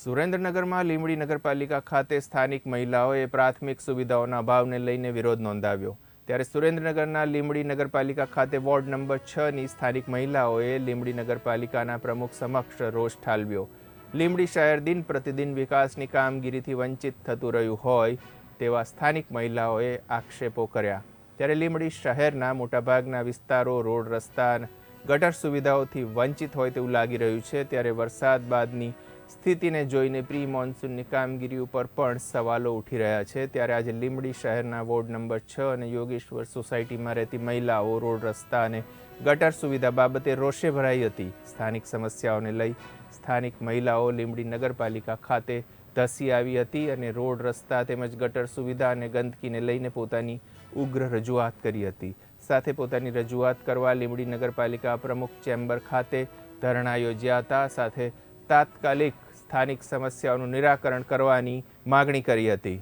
સુરેન્દ્રનગરમાં લીંબડી નગરપાલિકા ખાતે સ્થાનિક મહિલાઓએ પ્રાથમિક સુવિધાઓના અભાવને લઈને વિરોધ નોંધાવ્યો. ત્યારે સુરેન્દ્રનગરના લીંબડી નગરપાલિકા ખાતે વોર્ડ નંબર છની સ્થાનિક મહિલાઓએ લીંબડી નગરપાલિકાના પ્રમુખ સમક્ષ રોષ ઠાલવ્યો. લીંબડી શહેર દિન પ્રતિદિન વિકાસની કામગીરીથી વંચિત થતું રહ્યું હોય તેવા સ્થાનિક મહિલાઓએ આક્ષેપો કર્યા. ત્યારે લીંબડી શહેરના મોટાભાગના વિસ્તારો, રોડ રસ્તા ગટર સુવિધાઓથી વંચિત હોય તેવું લાગી રહ્યું છે. ત્યારે વરસાદ બાદની સ્થિતિને જોઈને પ્રી મોન્સૂનની કામગીરી ઉપર પણ સવાલો ઉઠી રહ્યા છે. ત્યારે આજે લીંબડી શહેરના વોર્ડ નંબર છ અને યોગેશ્વર સોસાયટીમાં રહેતી મહિલાઓ રોડ રસ્તા અને ગટર સુવિધા બાબતે રોષે ભરાઈ હતી. સ્થાનિક સમસ્યાઓને લઈ સ્થાનિક મહિલાઓ લીંબડી નગરપાલિકા ખાતે ધસી આવી હતી અને રોડ રસ્તા તેમજ ગટર સુવિધા અને ગંદકીને લઈને પોતાની ઉગ્ર રજૂઆત કરી હતી. સાથે પોતાની રજૂઆત કરવા લીંબડી નગરપાલિકા પ્રમુખ ચેમ્બર ખાતે ધરણા યોજ્યા હતા. સાથે તાત્કાલિક સ્થાનિક સમસ્યાઓનું નિરાકરણ કરવાની માગણી કરી હતી.